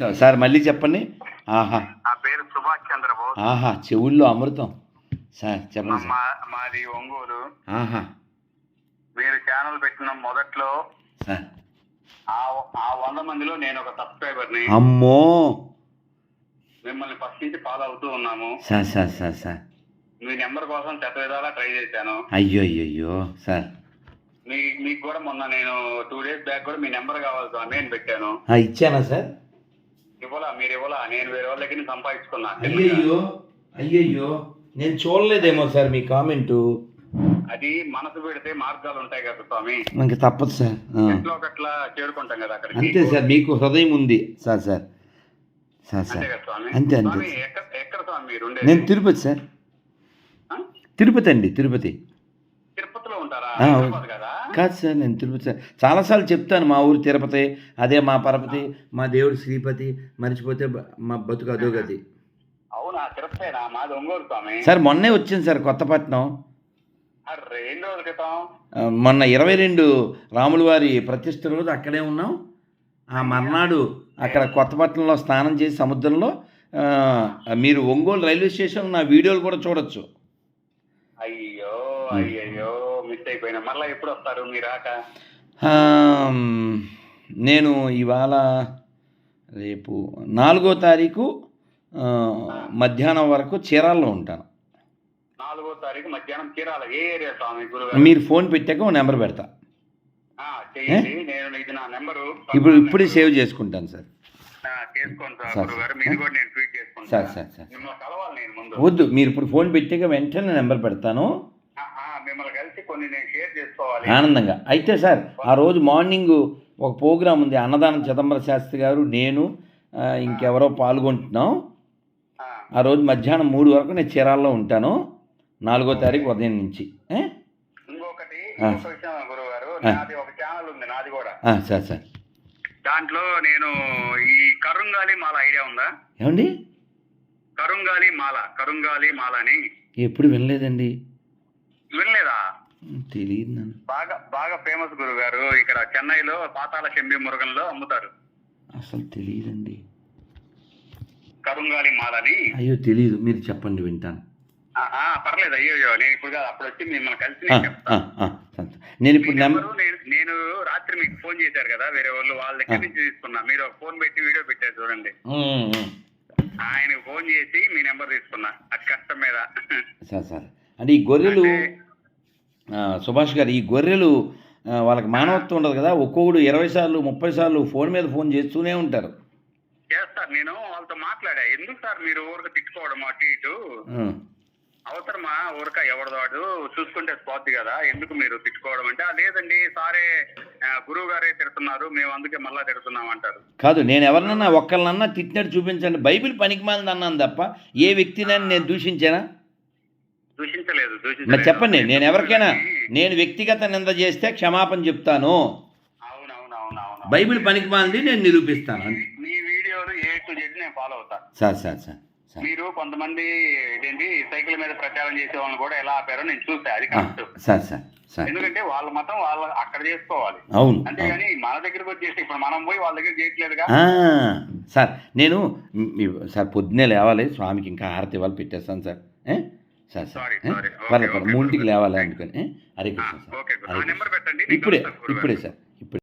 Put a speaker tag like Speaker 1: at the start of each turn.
Speaker 1: Sir మళ్ళీ చెప్పండి. ఆహా.
Speaker 2: నా పేరు సుభాష్ చంద్రబోస్.
Speaker 1: ఆహా చెవుల్లో అమృతం. సార్ చెప్పండి సార్.
Speaker 2: మా మాది ఒంగోలు.
Speaker 1: ఆహా.
Speaker 2: మీరు ఛానల్ పెట్టిన మొదట్లో
Speaker 1: సార్.
Speaker 2: ఆ ఆ వంద మందిలో నేను ఒక సబ్స్క్రైబర్ని
Speaker 1: అమ్మో!
Speaker 2: మిమ్మల్ని ఫస్ట్ నుంచి ఫాలో అవుతూ ఉన్నాము.
Speaker 1: Sir sir sir sir.
Speaker 2: మీ నెంబర్ కోసం శత విధాలా ట్రై చేశాను.
Speaker 1: అయ్యో అయ్యో అయ్యో సార్.
Speaker 2: మీ మీకు కూడా మొన్న నేను టూ డేస్ బ్యాక్ కూడా మీ నెంబర్ కావాలి స్వామి అని పెట్టాను.
Speaker 1: ఆ, ఇచ్చానా సార్?
Speaker 2: మీరు ఇవ్వలా? నేను వేరే వాళ్ళ దగ్గర నుంచి సంపాదించుకున్నా.
Speaker 1: అయ్యయ్యో అయ్యయ్యో నేను చూడలేదేమో సార్ మీ కామెంటు.
Speaker 2: అది మనసు పెడితే మార్గాలు ఉంటాయి కదా స్వామి.
Speaker 1: మనకి తప్పదు సార్.
Speaker 2: ఎట్లో ఒకట్లా చేరుకుంటాం కదా అక్కడికి.
Speaker 1: అంతే సార్ మీకు హృదయం ఉంది. సార్ సార్ సార్
Speaker 2: అంతే
Speaker 1: సార్
Speaker 2: కదా స్వామి.
Speaker 1: అంతే, అంతే.
Speaker 2: స్వామి ఎక్కడ ఎక్కడ స్వామి మీరు ఉండేది?
Speaker 1: నేను తిరుపతి సార్? తిరుపతి అండి తిరుపతి.
Speaker 2: తిరుపతిలో ఉంటారా?
Speaker 1: ఆ,
Speaker 2: హైదరాబాద్ కదా?
Speaker 1: కాదు సార్ నేను తిరుపతి సార్. చాలాసార్లు చెప్తాను మా ఊరు తిరుపతి అదే మా పరపతి మా దేవుడు శ్రీపతి మర్చిపోతే మా బతుకు అదో గతి
Speaker 2: అవునా? తిరుపతేనా? మాది ఒంగోలు స్వామి.
Speaker 1: సార్ మొన్నే వచ్చింది సార్ కొత్తపట్నం.
Speaker 2: రోజుల క్రితం?
Speaker 1: మొన్న ఇరవై రెండు రాముల వారి ప్రతిష్ఠ రోజు అక్కడే ఉన్నాం. ఆ మర్నాడు అక్కడ కొత్తపట్నంలో స్నానం చేసి సముద్రంలో మీరు ఒంగోలు రైల్వే స్టేషన్ నా వీడియోలు కూడా చూడొచ్చు.
Speaker 2: అయ్యో అయ్యయ్యో మిస్ అయిపోయినా. మళ్ళీ ఎప్పుడు వస్తారు? మీరు రాక?
Speaker 1: ఆ, నేను ఇవాళ రేపు నాలుగో తారీఖు మధ్యాహ్నం వరకు చీరాల్లో ఉంటాను.
Speaker 2: నాలుగో తారీఖు మధ్యాహ్నం చీరాల ఏ ఏరియా స్వామి గురుగారు?
Speaker 1: మీరు ఫోన్ పెట్టాక నెంబర్ పెడతా.
Speaker 2: నేను ఇది నా నెంబరు.
Speaker 1: ఇప్పుడు ఇప్పుడే సేవ్ చేసుకుంటాను సార్.
Speaker 2: Sir
Speaker 1: sir, sir. వద్దు మీరు ఇప్పుడు ఫోన్ పెట్టాక వెంటనే నెంబర్ పెడతాను. ఆనందంగా. అయితే సార్ ఆ రోజు మార్నింగ్ ఒక ప్రోగ్రాం ఉంది. అన్నదానం చిదంబర శాస్త్రి గారు నేను ఇంకెవరో పాల్గొంటున్నాం.
Speaker 2: ఆ,
Speaker 1: రోజు మధ్యాహ్నం మూడు వరకు నేను చీరాల్లో ఉంటాను. నాలుగో తారీఖు ఉదయం నుంచి. Sir sir.
Speaker 2: దాంట్లో నేను ఈ కరుంగాలి మాల ఐడియా ఉందా?
Speaker 1: ఏమండి?
Speaker 2: కరుంగాలి మాల కరుంగాలి మాల అని
Speaker 1: ఎప్పుడు వినలేదండి.
Speaker 2: వినలేదా?
Speaker 1: తెలియదు నన్ను.
Speaker 2: బాగా బాగా ఫేమస్ గురువు గారు ఇక్కడ చెన్నైలో పాతాల శంభి మురుగంలో అమ్ముతారు.
Speaker 1: అసలు తెలియదండి
Speaker 2: కరుంగాలి మాల అని
Speaker 1: అయ్యో తెలియదు మీరు చెప్పండి వింటాను.
Speaker 2: ఆ, ఆ, పర్లేదు. అయ్యో నేను ఇప్పుడు కాదు. అప్పుడు వచ్చి మిమ్మల్ని కలిసి నేను చెప్తాను.
Speaker 1: ఇప్పుడు నెంబర్
Speaker 2: మీకు ఫోన్ చేశారు కదా వేరే వాళ్ళు వాళ్ళ దగ్గర. నుంచి తీసుకున్నా. మీరు ఫోన్ పెట్టి వీడియో పెట్టారు చూడండి. ఆయనకు ఫోన్ చేసి మీ నెంబర్ తీసుకున్నా. అది కష్టం మీద.
Speaker 1: Sir sir. అంటే ఈ గొర్రెలు సుభాష్ గారు ఈ గొర్రెలు వాళ్ళకి మానవత్వం ఉండదు కదా. ఒక్కొక్కడు ఇరవై సార్లు ముప్పై సార్లు ఫోన్ మీద ఫోన్ చేస్తూనే ఉంటారు.
Speaker 2: చేస్తారు నేను వాళ్ళతో మాట్లాడా. ఎందుకు సార్ మీరు ఊరికి తిట్టుకోవడం అటు ఇటు? అవసరమా? ఊరక ఎవరిదాడు చూసుకుంటే పోద్ది కదా. ఎందుకు మీరు తిట్టుకోవడం అంటే "ఆ, లేదండి సారే గురువు గారే తిడుతున్నారు మేము అందుకే మళ్ళా తిడుతున్నాం అంటారు.
Speaker 1: కాదు నేను ఎవరినన్నా ఒక్కరినన్నా తిట్టినట్టు చూపించండి. బైబిల్ పనికిమాలింది అన్నాను తప్ప ఏ వ్యక్తినైనా నేను దూషించానా?
Speaker 2: దూషించలేదు
Speaker 1: మరి చెప్పండి నేను ఎవరికైనా నేను వ్యక్తిగత నింద చేస్తే క్షమాపణ చెప్తాను. బైబిల్ పనికిమాలింది నేను నిరూపిస్తాను.
Speaker 2: మీ వీడియోలు ఏ టు జెడ్ నేను ఫాలో అవుతా
Speaker 1: సార్ సార్ సార్ సార్.
Speaker 2: మీరు కొంతమంది ఇదేంటి సైకిల్ మీద ప్రచారం చేసే వాళ్ళని కూడా ఎలా ఆపారో నేను చూసా అది కరెక్ట్.
Speaker 1: సార్ సార్
Speaker 2: ఎందుకంటే వాళ్ళ మతం వాళ్ళ అక్కడ చేసుకోవాలి.
Speaker 1: అవును.
Speaker 2: అంతేగాని మన దగ్గరకు వచ్చేసి ఇప్పుడు మనం పోయి వాళ్ళ దగ్గర చేయట్లేదుగా?
Speaker 1: సార్ నేను సార్ పొద్దున్నే లేవాలి స్వామికి ఇంకా హారతి ఇవ్వాలి పెట్టేస్తాను సార్? సార్ సార్ పర్లేదు పర్లేదు. మూడింటికి. లేవాలి అందుకని? హరే కృష్ణ సార్. ఇప్పుడే. ఇప్పుడే సార్.